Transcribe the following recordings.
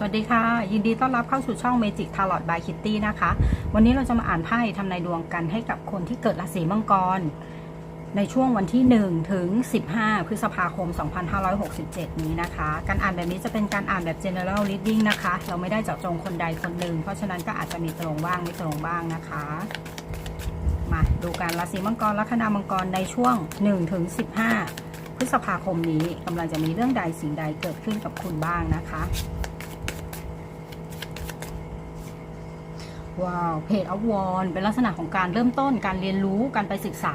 สวัสดีค่ะ ยินดีต้อนรับเข้าสู่ช่อง Magic Tarot by Kitty นะคะ วันนี้เราจะมาอ่านไพ่ทำนายดวงกันให้กับคนที่เกิดราศีมังกร ในช่วงวันที่ 1 ถึง 15 พฤษภาคม 2567 นี้นะคะ การอ่านแบบนี้จะเป็นการอ่านแบบ general reading นะคะ เราไม่ได้เจาะจงคนใดคนหนึ่ง เพราะฉะนั้นก็อาจจะมีตรงบ้างไม่ตรงบ้างนะคะ มาดูการราศีมังกรลัคนามังกรในช่วง 1 ถึง 15 พฤษภาคมนี้กำลังจะมีเรื่องใดสิ่งใดเกิดขึ้นกับคุณบ้างนะคะ ว้าวเพจอวอนเป็นลักษณะของการเริ่มต้นการเรียนรู้การไปศึกษา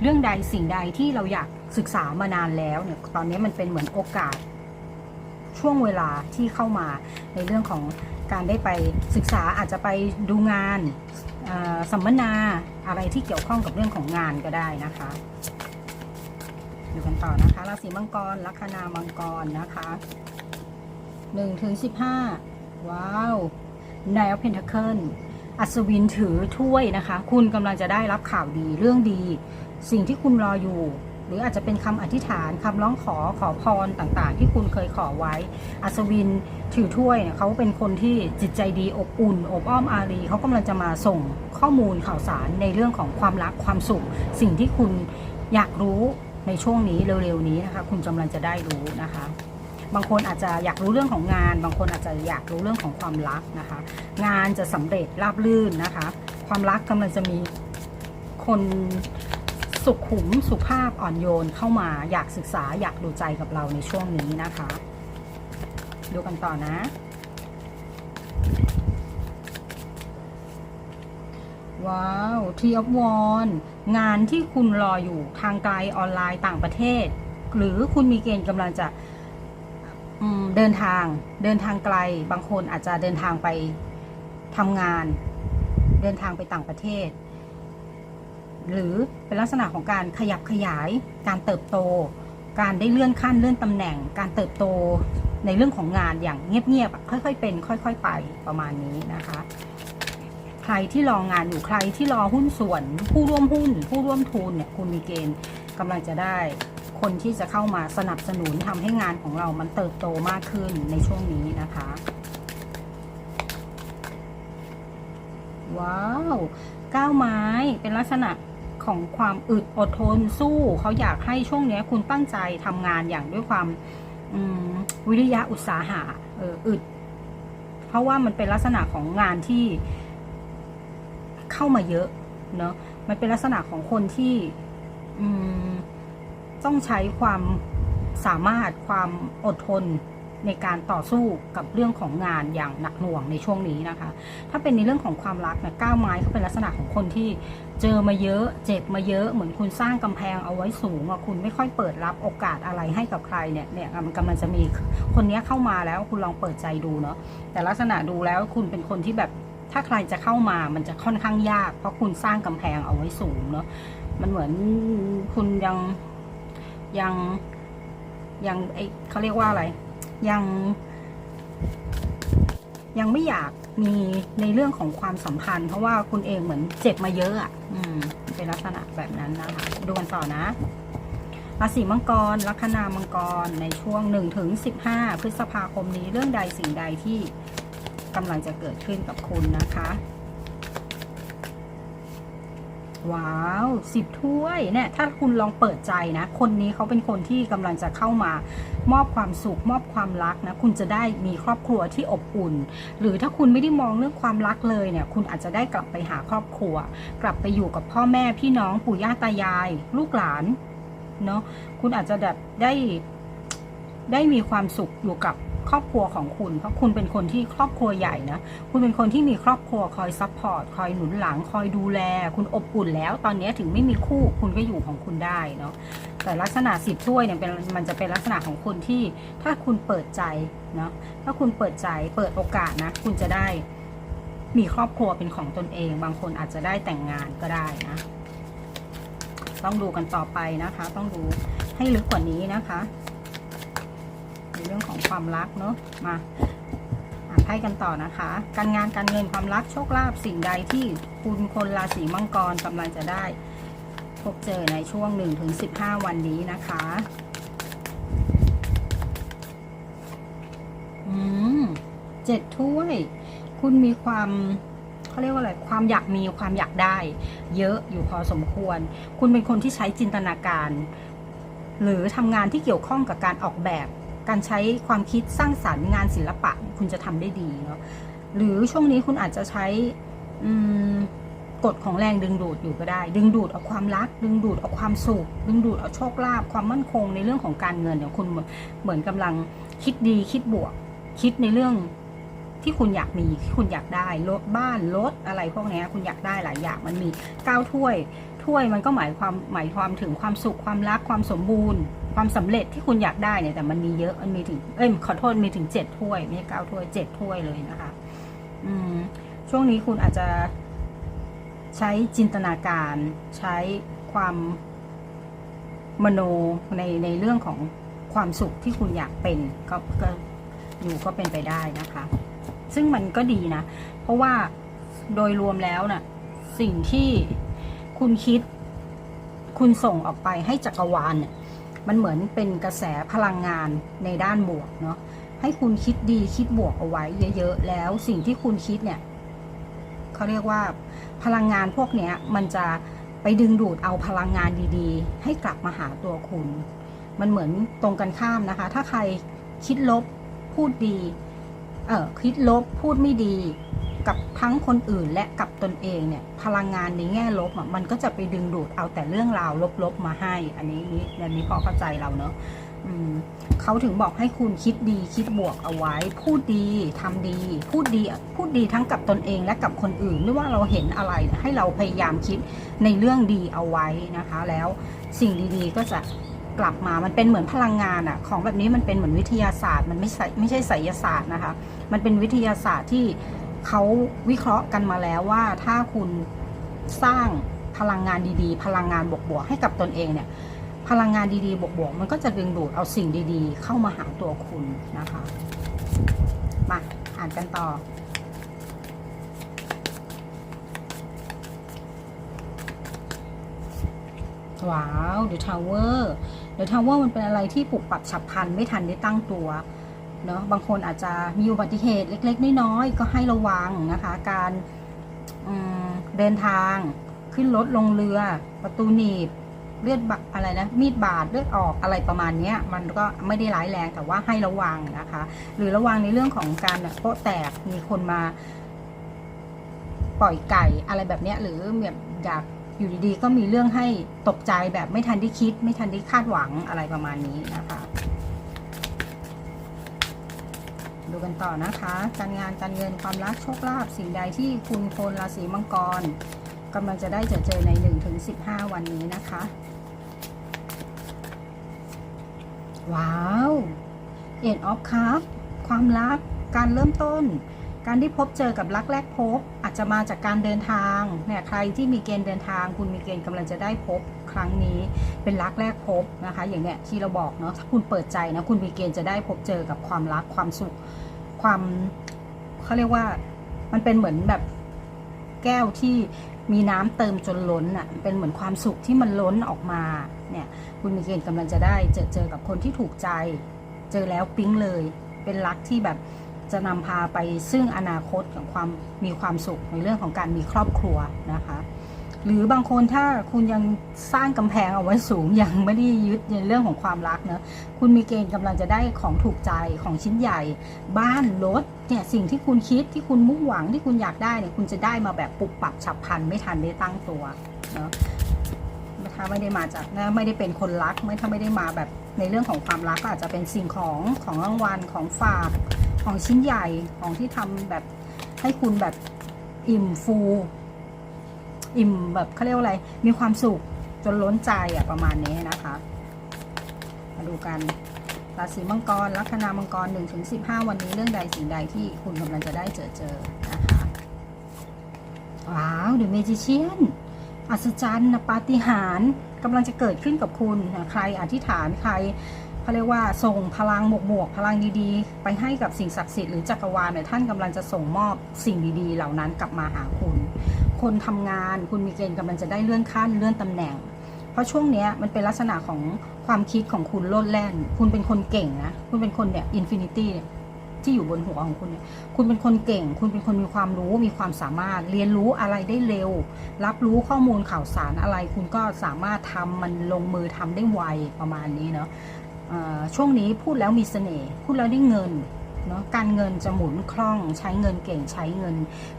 เรื่องใดสิ่งใดที่เราอยากศึกษามานานแล้วเนี่ยตอนนี้มันเป็นเหมือนโอกาส ช่วงเวลาที่เข้ามาในเรื่องของการได้ไปศึกษาอาจจะไปดูงานสัมมนาอะไรที่เกี่ยวข้องกับเรื่องของงานก็ได้นะคะดูกันต่อนะคะราศีมังกรลัคนามังกรนะคะ1ถึง15ว้าวนาย เพนทเคิลอัศวินถือถ้วยนะคะ คุณกำลังจะได้รับข่าวดีเรื่องดี สิ่งที่คุณรออยู่ หรืออาจจะเป็นคำอธิษฐานคำร้องขอขอพรต่างๆ ที่คุณเคยขอไว้ อัศวินถือถ้วยเนี่ยเขาเป็นคนที่จิตใจดีอบอุ่นอบอ้อมอารีเขากำลังจะมาส่งข้อมูลข่าวสารในเรื่องของความรักความสุข สิ่งที่คุณอยากรู้ในช่วงนี้เร็วๆนี้นะคะ คุณกำลังจะได้รู้นะคะ บางคนอาจจะอยากรู้เรื่องของงาน บางคนอาจจะอยากรู้เรื่องของความรักนะคะ งานจะสำเร็จราบรื่นนะคะ ความรักกำลังจะมีคนสุขุมสุภาพอ่อนโยนเข้ามาอยากศึกษาอยากดูใจกับเราในช่วงนี้นะคะ ดูกันต่อนะ ว้าวทีออฟวอนงานที่คุณรออยู่ทางไกลออนไลน์ต่างประเทศ หรือคุณมีเกณฑ์กำลังจะ เดินทางเดินทางไกลบางคนอาจจะเดินทางไปทำงาน เดินทางไปต่างประเทศ หรือเป็นลักษณะของการขยับขยาย การเติบโต การได้เลื่อนขั้นเลื่อนตำแหน่ง การเติบโตในเรื่องของงานอย่างเงียบๆค่อย ๆ เป็น ค่อย ๆ ไปประมาณนี้นะคะ ใครที่รองานอยู่ใครที่รอหุ้นส่วน ผู้ร่วมหุ้น ผู้ร่วมทุนเนี่ยคุณมีเกณฑ์กำลังจะได้ คนที่จะเข้ามาสนับสนุนทำให้งานของเรามันเติบโตมากขึ้นในช่วงนี้นะคะ ว้าวก้าวไม้เป็นลักษณะของความอึดอดทนสู้เขาอยากให้ช่วงนี้คุณตั้งใจทำงานอย่างด้วยความวิริยะอุตสาหะอออึด เพราะว่ามันเป็นลักษณะของงานที่เข้ามาเยอะเนาะมันเป็นลักษณะของคนที่อืม ต้องใช้ความสามารถความอดทนในการต่อสู้กับเรื่องของงานอย่างหนักหน่วงในช่วงนี้นะคะ ถ้าเป็นในเรื่องของความรักเนี่ยก้าวไม้เขาเป็นลักษณะของคนที่เจอมาเยอะ เจ็บมาเยอะ เหมือนคุณสร้างกำแพงเอาไว้สูงอะคุณไม่ค่อยเปิดรับโอกาสอะไรให้กับใครเนี่ย เนี่ยมันกำลังจะมีคนนี้เข้ามาแล้วคุณลองเปิดใจดูเนาะ แต่ลักษณะดูแล้วคุณเป็นคนที่แบบถ้าใครจะเข้ามามันจะค่อนข้างยาก เพราะคุณสร้างกำแพงเอาไว้สูงเนาะ มันเหมือนคุณยัง ยังยังไอเขาเรียกว่าอะไร ยัง ยังไม่อยากมีในเรื่องของความสัมพันธ์ เพราะว่าคุณเองเหมือนเจ็บมาเยอะอะ อืม เป็นลักษณะแบบนั้นนะคะดูกันต่อนะราศีมังกร ลัคนามังกรในช่วง1ถึง15 พฤษภาคมนี้เรื่องใดสิ่งใดที่กำลังจะเกิดขึ้นกับคุณนะคะ ว้าวสิบถ้วยเนี่ยถ้าคุณลองเปิดใจนะ คนนี้เขาเป็นคนที่กำลังจะเข้ามามอบความสุขมอบความรักนะ คุณจะได้มีครอบครัวที่อบอุ่น หรือถ้าคุณไม่ได้มองเรื่องความรักเลยเนี่ย คุณอาจจะได้กลับไปหาครอบครัว กลับไปอยู่กับพ่อแม่พี่น้องปู่ย่าตายาย ลูกหลานเนาะคุณอาจจะแบบได้ได้มีความสุขอยู่กับ ครอบครัวของคุณ เพราะคุณเป็นคนที่ครอบครัวใหญ่นะ คุณเป็นคนที่มีครอบครัวคอยซัพพอร์ต คอยหนุนหลัง คอยดูแล คุณอบอุ่นแล้ว ตอนนี้ถึงไม่มีคู่ คุณก็อยู่ของคุณได้เนาะ แต่ลักษณะสิบถ้วยเนี่ยเป็นมันจะเป็นลักษณะของคนที่ ถ้าคุณเปิดใจเนาะ ถ้าคุณเปิดใจ เปิดโอกาสนะ คุณจะได้ มีครอบครัวเป็นของตนเอง บางคนอาจจะได้แต่งงานก็ได้นะ ต้องดูกันต่อไปนะคะ ต้องดูให้ลึกกว่านี้นะคะ เรื่องของความรักเนาะมาอ่านไพ่กันต่อนะคะ การงานการเงินความรักโชคลาภสิ่งใดที่คุณคนราศีมังกรกำลังจะได้ พบเจอในช่วง 1-15 วันนี้นะคะอืมเจ็ดถ้วย คุณมีความเขาเรียกว่าอะไร ความอยากมีความอยากได้ เยอะอยู่พอสมควร คุณเป็นคนที่ใช้จินตนาการ หรือทำงานที่เกี่ยวข้องกับการออกแบบ การใช้ความคิดสร้างสรรค์งานศิลปะ คุณจะทำได้ดีเนาะหรือช่วงนี้คุณอาจจะใช้กฎของแรงดึงดูดอยู่ก็ได้ ดึงดูดเอาความรัก ดึงดูดเอาความสุข ดึงดูดเอาโชคลาภความมั่นคงในเรื่องของการเงินเนี่ยคุณเหมือนกำลังคิดดีคิดบวก คิดในเรื่อง ที่คุณอยากมีที่คุณอยากได้รถบ้านรถอะไรพวกนี้คุณอยากได้หลายอย่างมันมีเก้าถ้วยถ้วยมันก็หมายความหมายความถึงความสุขความรักความสมบูรณ์ ความสำเร็จที่คุณอยากได้เนี่ยแต่มันมีเยอะมันมีถึงเอ้ยขอโทษมีถึงเจ็ดถ้วยไม่ใช่เก้าถ้วยเจ็ดถ้วยเลยนะคะ อืมช่วงนี้คุณอาจจะใช้จินตนาการใช้ความมโนในในเรื่องของความสุขที่คุณอยากเป็นก็ก็อยู่ก็เป็นไปได้นะคะ ซึ่งมันก็ดีนะ เพราะว่าโดยรวมแล้วน่ะ สิ่งที่คุณคิด คุณส่งออกไปให้จักรวาลเนี่ย มันเหมือนเป็นกระแสพลังงานในด้านบวกเนาะให้คุณคิดดีคิดบวกเอาไว้เยอะๆแล้วสิ่งที่คุณคิดเนี่ยเขาเรียกว่าพลังงานพวกเนี้ยมันจะไปดึงดูดเอาพลังงานดีๆ ให้กลับมาหาตัวคุณ มันเหมือนตรงกันข้ามนะคะ ถ้าใครคิดลบพูดดี คิดลบพูดไม่ดีกับทั้งคนอื่นและกับตนเองเนี่ยพลังงานในแง่ลบอะมันก็จะไปดึงดูดเอาแต่เรื่องราวลบๆมาให้ อันนี้นี่อันนี้พอเข้าใจเราเนาะเขาถึงบอกให้คุณคิดดีคิดบวกเอาไว้ พูดดีทำดี พูดดีพูดดีทั้งกับตนเองและกับคนอื่น ไม่ว่าเราเห็นอะไรให้เราพยายามคิดในเรื่องดีเอาไว้นะคะ แล้วสิ่งดีๆก็จะ กลับมามันเป็นเหมือนพลังงานอะของแบบนี้มันเป็นเหมือนวิทยาศาสตร์ มันไม่ใช่ไม่ใช่ไสยศาสตร์นะคะ มันเป็นวิทยาศาสตร์ที่เขาวิเคราะห์กันมาแล้วว่าถ้าคุณสร้างพลังงานดีๆ พลังงานบวกๆให้กับตนเองเนี่ย พลังงานดีๆบวกๆมันก็จะดึงดูดเอาสิ่งดีๆ เข้ามาหาตัวคุณนะคะ มาอ่านกันต่อว้าว The Tower The Tower มันเป็นอะไรที่ปลุกปรับฉับพลันไม่ทันได้ตั้งตัวเนาะบางคนอาจจะมีอุบัติเหตุเล็ก ๆ น้อยๆก็ให้ระวังนะคะ การเดินทางขึ้นรถลงเรือ ประตูหนีบเลือดบะอะไรนะมีดบาดเลือดออกอะไรประมาณนี้มันก็ไม่ได้ร้ายแรงแต่ว่าให้ระวังนะคะ หรือระวังในเรื่องของการโป๊ะแตกมีคนมา ปล่อยไก่อะไรแบบนี้หรือแบบอยาก อยู่ดีๆ ก็มีเรื่องให้ตกใจแบบไม่ทันได้คิด ไม่ทันได้คาดหวังอะไรประมาณนี้นะคะ ดูกันต่อนะคะ การงานการเงินความรักโชคลาภสิ่งใดที่คุณคนราศีมังกรกำลังจะได้เจอเจอใน 1-15 วันนี้นะคะ ว้าวเอ็นออฟคัพความรักการเริ่มต้น การที่พบเจอกับรักแรกพบ อาจจะมาจากการเดินทางเนี่ยใครที่มีเกณฑ์เดินทาง คุณมีเกณฑ์กำลังจะได้พบครั้งนี้เป็นรักแรกพบนะคะ อย่างเนี้ยที่เราบอกเนาะถ้าคุณเปิดใจนะคุณมีเกณฑ์จะได้พบเจอกับความรักความสุข ความเขาเรียกว่ามันเป็นเหมือนแบบแก้วที่มีน้ำเติมจนล้นอะเป็นเหมือนความสุขที่มันล้นออกมาเนี่ยคุณมีเกณฑ์กำลังจะได้เจอเจอกับคนที่ถูกใจ เจอแล้วปิ๊งเลย เป็นรักที่แบบ จะนำพาไปซึ่งอนาคตของความมีความสุขในเรื่องของการมีครอบครัวนะคะ หรือบางคนถ้าคุณยังสร้างกำแพงเอาไว้สูงยังไม่ได้ยึดในเรื่องของความรักเนะคุณมีเกณฑ์กำลังจะได้ของถูกใจของชิ้นใหญ่ บ้านรถเนี่ยสิ่งที่คุณคิดที่คุณมุ่งหวังที่คุณอยากได้เนี่ยคุณจะได้มาแบบปุบปับฉับพลันไม่ทันได้ตั้งตัวเนาะถ้าไม่ได้มาจากนะไม่ได้เป็นคนรักไม่ถ้าไม่ได้มาแบบในเรื่องของความรักก็อาจจะเป็นสิ่งของของรางวัลของฝาก ของชิ้นใหญ่ของที่ทำแบบให้คุณแบบอิ่มฟู อิ่มแบบเขาเรียกว่าอะไร มีความสุขจนล้นใจอะประมาณนี้นะคะ มาดูกันราศีมังกร ลัคนามังกร1ถึง15วันนี้เรื่องใดสิ่งใดที่คุณกำลังจะได้เจอเจอนะคะ ว้าวเดอะเมจิเชียนอัศจรรย์นะปาฏิหาริย์กำลังจะเกิดขึ้นกับคุณ ใครอธิษฐานใคร เขาเรียกว่าส่งพลังบวกๆพลังดีๆ ไปให้กับสิ่งศักดิ์สิทธิ์หรือจักรวาลเนี่ยท่านกำลังจะส่งมอบสิ่งดีๆ เหล่านั้นกลับมาหาคุณ คนทำงานคุณมีเกณฑ์กำลังจะได้เลื่อนขั้นเลื่อนตำแหน่ง เพราะช่วงนี้มันเป็นลักษณะของความคิดของคุณโลดแล่น คุณเป็นคนเก่งนะคุณเป็นคนเนี่ยอินฟินิตี้เนี่ยที่อยู่บนหัวของคุณเนี่ย คุณเป็นคนเก่ง คุณเป็นคนมีความรู้ มีความสามารถ เรียนรู้อะไรได้เร็ว รับรู้ข้อมูลข่าวสารอะไร คุณก็สามารถทำมันลงมือทำได้ไวประมาณนี้เนาะ ช่วงนี้พูดแล้วมีเสน่ห์พูดแล้วได้เงินเนาะการเงินจะหมุนคล่อง ใช้เงินเก่งใช้เงิน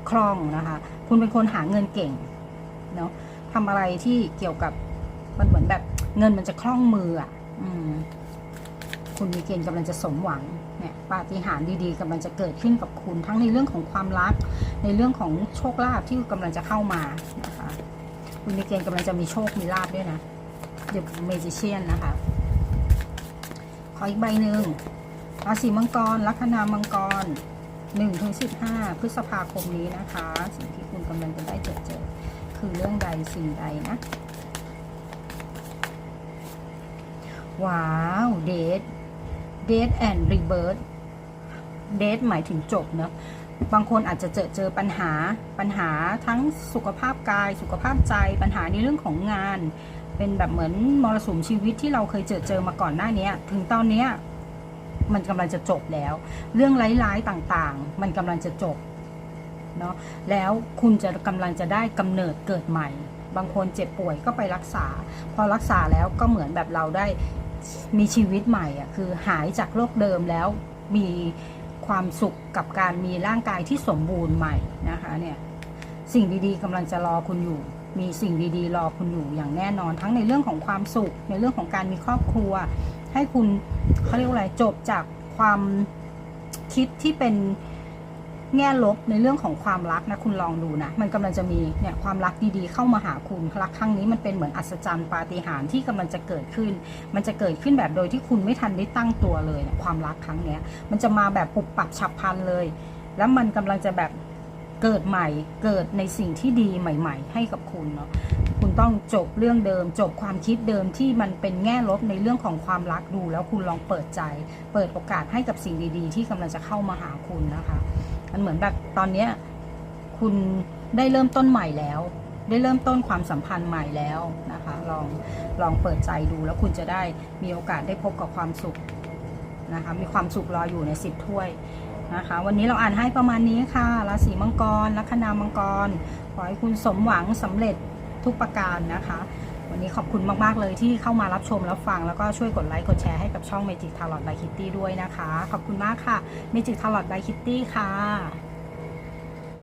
คล่องนะคะคุณเป็นคนหาเงินเก่งเนาะทำอะไรที่เกี่ยวกับมันเหมือนแบบเงินมันจะคล่องมืออะคุณมีเกณฑ์กำลังจะสมหวังเนี่ยปาฏิหาริย์ดีๆกำลังจะเกิดขึ้นกับคุณทั้งในเรื่องของความรัก ในเรื่องของโชคลาภที่กำลังจะเข้ามานะคะคุณมีเกณฑ์กำลังจะมีโชคมีลาภด้วยนะเดี๋ยวเมจิเชียนนะคะ ออีกใบหนึ่งราศีมังกร ลัคนามังกร1นถึงสิพฤษภาคมนี้นะคะ สิ่งที่คุณกำลังจะได้เจอเจอ คือเรื่องใดสิ่งใดนะ ว้าวเดท Death and Rebirth Death หมายถึงจบเนอะบางคนอาจจะเจอเจอปัญหาปัญหาทั้งสุขภาพกาย สุขภาพใจปัญหาในเรื่องของงาน เป็นแบบเหมือนมรสุมชีวิตที่เราเคยเจอเจอมาก่อนหน้านี้ถึงตอนเนี้มันกำลังจะจบแล้ว เรื่องร้ายๆต่างๆ มันกำลังจะจบเนาะแล้วคุณจะกำลังจะได้กำเนิดเกิดใหม่ บางคนเจ็บป่วยก็ไปรักษา พอรักษาแล้วก็เหมือนแบบเราได้มีชีวิตใหม่อะคือหายจากโรคเดิมแล้วมีความสุขกับการมีร่างกายที่สมบูรณ์ใหม่นะคะเนี่ยสิ่งดีๆกำลังจะรอคุณอยู่ มีสิ่งดีๆ รอคุณอยู่อย่างแน่นอน ทั้งในเรื่องของความสุข ในเรื่องของการมีครอบครัว ให้คุณเขาเรียกว่าอะไรจบจากความคิดที่เป็นแง่ลบในเรื่องของความรักนะคุณลองดูนะ มันกำลังจะมีเนี่ยความรักดีๆเข้ามาหาคุณรักครั้งนี้มันเป็นเหมือนอัศจรรย์ปาฏิหาริย์ที่กำลังจะเกิดขึ้น มันจะเกิดขึ้นแบบโดยที่คุณไม่ทันได้ตั้งตัวเลยนี่ยความรักครั้งเนี้ย มันจะมาแบบปุบปับฉับพลันเลย แล้วมันกำลังจะแบบ เกิดใหม่เกิดในสิ่งที่ดีใหม่ ๆ ให้กับคุณเนาะคุณต้องจบเรื่องเดิม จบความคิดเดิมที่มันเป็นแง่ลบในเรื่องของความรักดู แล้วคุณลองเปิดใจ เปิดโอกาสให้กับสิ่งดีๆ ที่กำลังจะเข้ามาหาคุณนะคะมันเหมือนแบบตอนเนี้ยคุณได้เริ่มต้นใหม่แล้ว ได้เริ่มต้นความสัมพันธ์ใหม่แล้วนะคะลองลองเปิดใจดูแล้วคุณจะได้มีโอกาสได้พบกับความสุขนะคะมีความสุขรออยู่ในสิบถ้วย นะคะ วันนี้เราอ่านให้ประมาณนี้ค่ะ ราศีมังกร ลัคนามังกร ขอให้คุณสมหวังสำเร็จทุกประการนะคะ วันนี้ขอบคุณมาก ๆ เลยที่เข้ามารับชมรับฟัง แล้วก็ช่วยกดไลค์ กดแชร์ให้กับช่องเมจิกทาร์ลอตไบคิตตี้ด้วยนะคะ ขอบคุณมากค่ะเมจิกทาร์ลอตไบคิตตี้ค่ะ